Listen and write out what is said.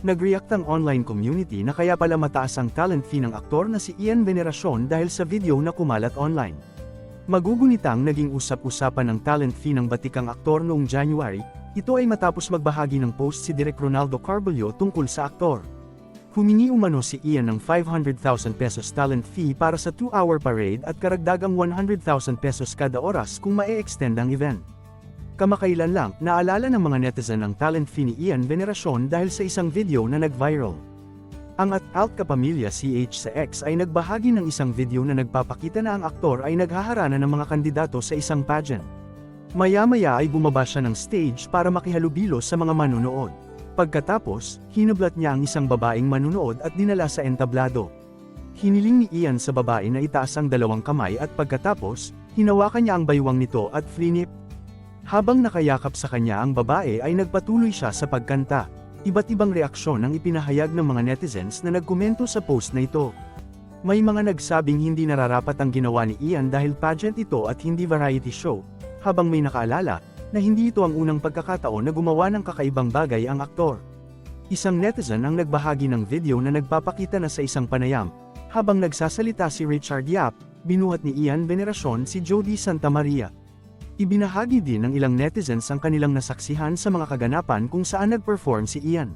Nag-react ang online community na kaya pala mataas ang talent fee ng aktor na si Ian Veneracion dahil sa video na kumalat online. Magugunitang naging usap-usapan ng talent fee ng batikang aktor noong January, ito ay matapos magbahagi ng post si Direk Ronaldo Carballo tungkol sa aktor. Humingi umano si Ian ng 500,000 pesos talent fee para sa 2-hour parade at karagdagang 100,000 pesos kada oras kung mae-extend ang event. Kamakailan lang, naalala ng mga netizen ang talent fee ni Ian Veneracion dahil sa isang video na nag-viral. Ang at Alt Kapamilya CH sa X ay nagbahagi ng isang video na nagpapakita na ang aktor ay naghaharana ng mga kandidato sa isang pageant. Maya-maya ay bumaba siya ng stage para makihalubilo sa mga manunood. Pagkatapos, hinublat niya ang isang babaeng manunood at dinala sa entablado. Hiniling ni Ian sa babae na itaas ang dalawang kamay at pagkatapos, hinawakan niya ang baywang nito at flinip. Habang nakayakap sa kanya ang babae ay nagpatuloy siya sa pagkanta. Iba't ibang reaksyon ang ipinahayag ng mga netizens na nagkomento sa post na ito. May mga nagsabing hindi nararapat ang ginawa ni Ian dahil pageant ito at hindi variety show, habang may nakaalala, na hindi ito ang unang pagkakataon na gumawa ng kakaibang bagay ang aktor. Isang netizen ang nagbahagi ng video na nagpapakita na sa isang panayam, habang nagsasalita si Richard Yap, binuhat ni Ian Veneracion si Jody Santa Maria. Ibinahagi din ng ilang netizens ang kanilang nasaksihan sa mga kaganapan kung saan nag-perform si Ian.